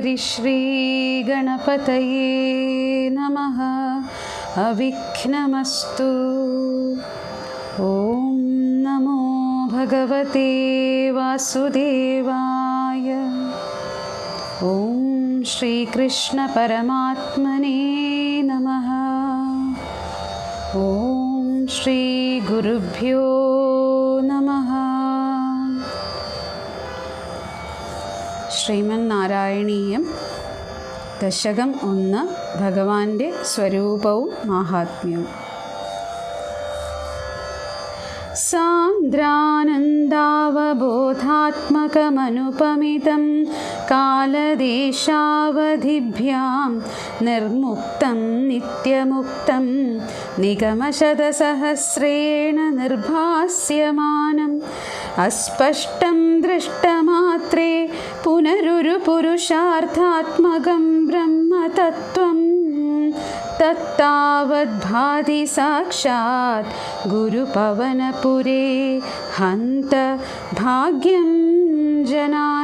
हरिश्रीगणपतये नमः। अविघ्नमस्तु। ॐ नमो भगवते वासुदेवाय। ॐ श्रीकृष्णपरमात्मने नमः। ॐ श्रीगुरुभ्यो ശ്രീമന്നാരായണീയം ദശകം ഒന്ന് ഭഗവാന്റെ സ്വരൂപവും മാഹാത്മ്യവും. സാന്ദ്രാനന്ദാവബോധാത്മകമനുപമിതം കാലദേശാവധിഭ്യാം നിർമുക്തം നിത്യമുക്തം നിഗമശതസഹസ്രേണ നിർഭാസ്യമാനം. അസ്പഷ്ടം ദൃഷ്ടമാത്രേ रुरुपुरुषार्थात्मकं ब्रह्मतत्त्वं तत्तावद्भाति साक्षात् गुरुपवनपुरे हन्त भाग्यं जना।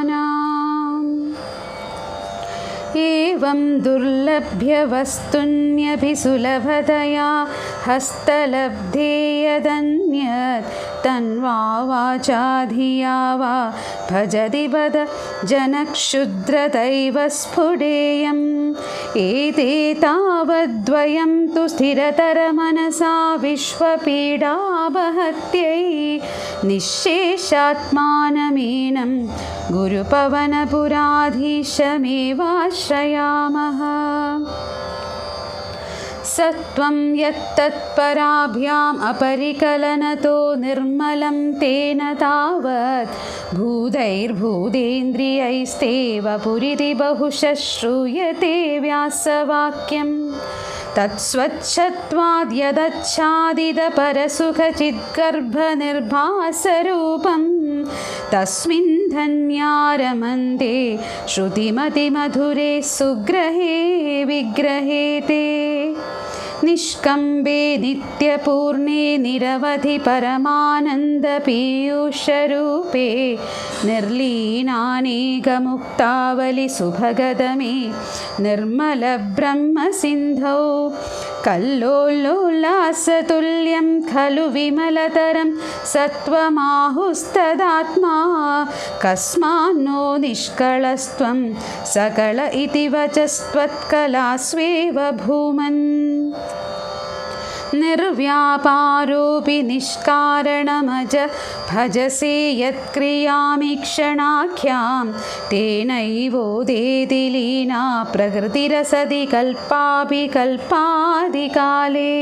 एवं दुर्लभ्यवस्तुन्यभिसुलभतया हस्तलब्धे यदन्यत् तन्वा वाचा धिया वा भजति पद जनक्षुद्रदैव स्फुटेयम् एते तावद्वयं तु स्थिरतरमनसा विश्वपीडावहत्यै निःशेषात्मानमीनं गुरुपवनपुराधीशमेवाश्रयामः सत्वं यत्तत्पराभ्याम् अपरिकलनतो निर्मलं तेन तावत् भूतैर्भूतेन्द्रियैस्तेव पुरिति बहुशः श्रूयते व्यासवाक्यम् तत्स्वच्छत्वाद्यदच्छादितपरसुखचिद्गर्भनिर्भासरूपं तस्मिन् धन्यारमन्ते श्रुतिमतिमधुरे सुग्रहे विग्रहे ते निष्कम्बे नित्यपूर्णे निरवधि परमानन्दपीयूषरूपे निर्लीनानेकमुक्तावलिसुभगदमे निर्मलब्रह्मसिन्धौ कल्लोल्लोल्लासतुल्यं खलु विमलतरं सत्त्वमाहुस्तदात्मा। कस्मान्नो निष्कळस्त्वं सकल इति वचस्त्वत्कलास्वेव भूमन् निर्व्यापारोऽपि निष्कारणमज भजसे यत्क्रियामीक्षणाख्यां तेनैवोदेति लीना प्रकृतिरसदि कल्पापि कल्पादिकाले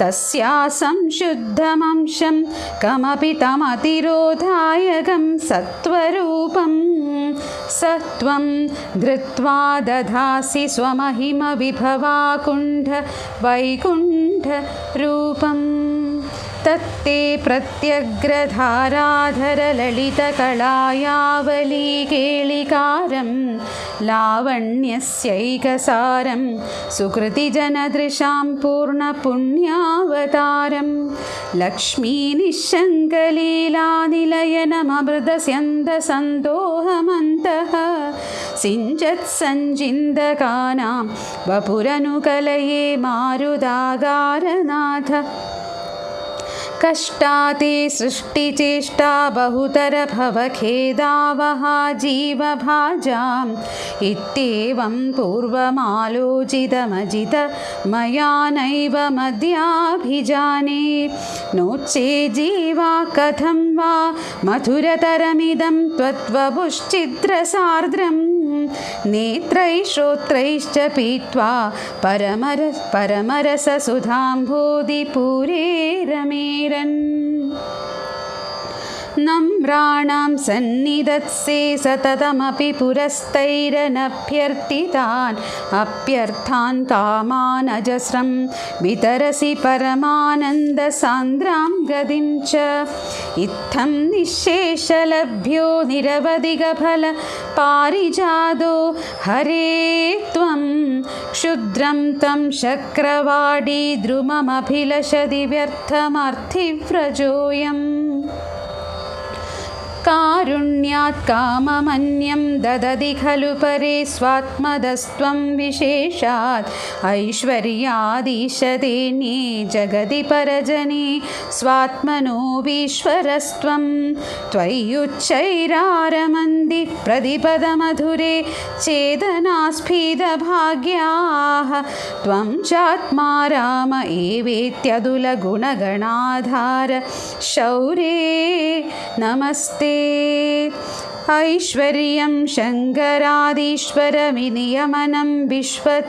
तस्या संशुद्धमंशं कमपि तमतिरोधायकं सत्त्वरूपं। सत्त्वं धृत्वा दधासि स्वमहिमविभवाकुण्ठ वैकुण्ठ तत्ते प्रत्यग्रधाराधरललितकलायावलीकेलिकारं लावण्यस्यैकसारं सुकृतिजनदृशां पूर्णपुण्यावतारं। लक्ष्मीनिःशङ्कलीलानिलयनममृतसन्दोहमन्तः സിഞ്ചത്സഞ്ചിന്തകാനാം വപുരനുകലയെ മാരുതാകാരനാഥ. കഷ്ടാതി സൃഷ്ടിചേഷ്ടാ ബഹുതരഭവഖേദാവഹ ജീവഭാജാം ഇത്യേവം പൂർവമാലോചിതമജിത മയാ നൈവ മദ്യാഭിജാനേ. നോച്ചേ ജീവാ കഥം വാ മധുരതരമിദം ത്വത്വപുശ്ചിദ്രസാർദ്രം नेत्रैः श्रोत्रैश्च पीत्वा परमर परमरससुधाम्भोधिपूरे रमेरन् नम्राणां सन्निधत्से सततमपि पुरस्तैरनभ्यर्थितान् अप्यर्थान् कामान् अजस्रं वितरसि परमानन्दसान्द्रां गतिं च इत्थं निःशेषलभ्यो निरवधिकफल पारिजादो हरे त्वं क्षुद्रं तं शक्रवाडी द्रुममभिलषति व्यर्थमर्थिव्रजोऽयम् കാ कारुण्यात् काममन्यं ददति खलु परे स्वात्मदस्त्वं विशेषात् ऐश्वर्यादीशतेन्ये जगति परजने स्वात्मनो विश्वरस्त्वं त्वय्युच्चैरारमन्दि प्रतिपदमधुरे चेदनास्फीतभाग्याः त्वं चात्मा राम एवेत्यदुलगुणगणाधार शौरे नमस्ते ऐश्वर्यं शङ्करादीश्वरविनियमनं विश्वतेजोहराणां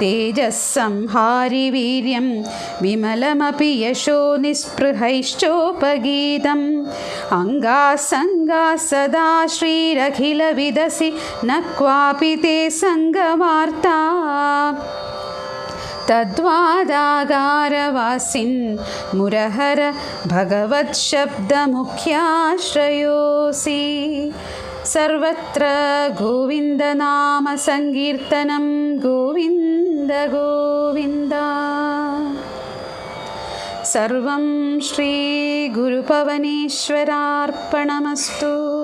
तेजःसंहारि वीर्यं विमलमपि यशो निःस्पृहैश्चोपगीतम् अङ्गासङ्गा सदा श्रीरखिलविदसि न क्वापि ते सङ्गवार्ता तद्वादागारवासिन् मुरहर भगवत्शब्दमुख्याश्रयोऽसि। सर्वत्र गोविन्दनामसङ्कीर्तनं गोविन्द गोविन्द। सर्वं श्रीगुरुपवनेश्वरार्पणमस्तु